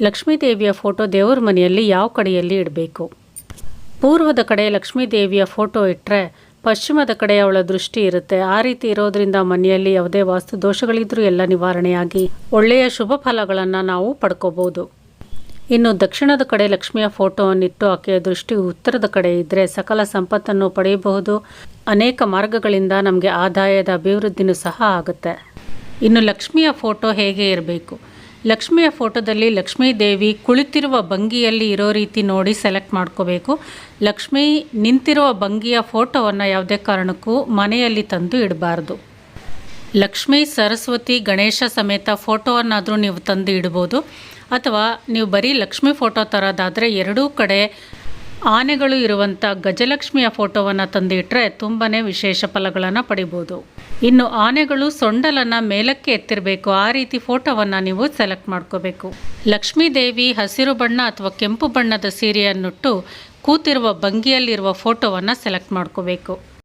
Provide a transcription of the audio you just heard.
ಲಕ್ಷ್ಮೀ ದೇವಿಯ ಫೋಟೋ ದೇವರ ಮನೆಯಲ್ಲಿ ಯಾವ ಕಡೆಯಲ್ಲಿ ಇಡಬೇಕು? ಪೂರ್ವದ ಕಡೆ ಲಕ್ಷ್ಮೀದೇವಿಯ ಫೋಟೋ ಇಟ್ಟರೆ ಪಶ್ಚಿಮದ ಕಡೆ ಅವಳ ದೃಷ್ಟಿ ಇರುತ್ತೆ. ಆ ರೀತಿ ಇರೋದ್ರಿಂದ ಮನೆಯಲ್ಲಿ ಯಾವುದೇ ವಾಸ್ತು ದೋಷಗಳಿದ್ರೂ ಎಲ್ಲ ನಿವಾರಣೆಯಾಗಿ ಒಳ್ಳೆಯ ಶುಭ ಫಲಗಳನ್ನು ನಾವು ಪಡ್ಕೋಬೋದು. ಇನ್ನು ದಕ್ಷಿಣದ ಕಡೆ ಲಕ್ಷ್ಮಿಯ ಫೋಟೋವನ್ನಿಟ್ಟು ಆಕೆಯ ದೃಷ್ಟಿ ಉತ್ತರದ ಕಡೆ ಇದ್ದರೆ ಸಕಲ ಸಂಪತ್ತನ್ನು ಪಡೆಯಬಹುದು. ಅನೇಕ ಮಾರ್ಗಗಳಿಂದ ನಮಗೆ ಆದಾಯದ ಅಭಿವೃದ್ಧಿನೂ ಸಹ ಆಗುತ್ತೆ. ಇನ್ನು ಲಕ್ಷ್ಮಿಯ ಫೋಟೋ ಹೇಗೆ ಇರಬೇಕು? ಲಕ್ಷ್ಮಿಯ ಫೋಟೋದಲ್ಲಿ ಲಕ್ಷ್ಮೀ ದೇವಿ ಕುಳಿತಿರುವ ಭಂಗಿಯಲ್ಲಿ ಇರೋ ರೀತಿ ನೋಡಿ ಸೆಲೆಕ್ಟ್ ಮಾಡ್ಕೋಬೇಕು. ಲಕ್ಷ್ಮಿ ನಿಂತಿರುವ ಭಂಗಿಯ ಫೋಟೋವನ್ನು ಯಾವುದೇ ಕಾರಣಕ್ಕೂ ಮನೆಯಲ್ಲಿ ತಂದು ಇಡಬಾರ್ದು. ಲಕ್ಷ್ಮೀ, ಸರಸ್ವತಿ, ಗಣೇಶ ಸಮೇತ ಫೋಟೋವನ್ನಾದರೂ ನೀವು ತಂದು ಇಡ್ಬೋದು. ಅಥವಾ ನೀವು ಬರೀ ಲಕ್ಷ್ಮಿ ಫೋಟೋ ತರೋದಾದರೆ ಎರಡೂ ಕಡೆ ಆನೆಗಳು ಇರುವಂಥ ಗಜಲಕ್ಷ್ಮಿಯ ಫೋಟೋವನ್ನು ತಂದು ಇಟ್ಟರೆ ತುಂಬಾ ವಿಶೇಷ ಫಲಗಳನ್ನು ಪಡಿಬೋದು. ಇನ್ನು ಆನೆಗಳು ಸೊಂಡಲನ್ನು ಮೇಲಕ್ಕೆ ಎತ್ತಿರಬೇಕು. ಆ ರೀತಿ ಫೋಟೋವನ್ನು ನೀವು ಸೆಲೆಕ್ಟ್ ಮಾಡ್ಕೋಬೇಕು. ಲಕ್ಷ್ಮೀ ದೇವಿ ಹಸಿರು ಬಣ್ಣ ಅಥವಾ ಕೆಂಪು ಬಣ್ಣದ ಸೀರೆಯನ್ನುಟ್ಟು ಕೂತಿರುವ ಭಂಗಿಯಲ್ಲಿರುವ ಫೋಟೋವನ್ನು ಸೆಲೆಕ್ಟ್ ಮಾಡ್ಕೋಬೇಕು.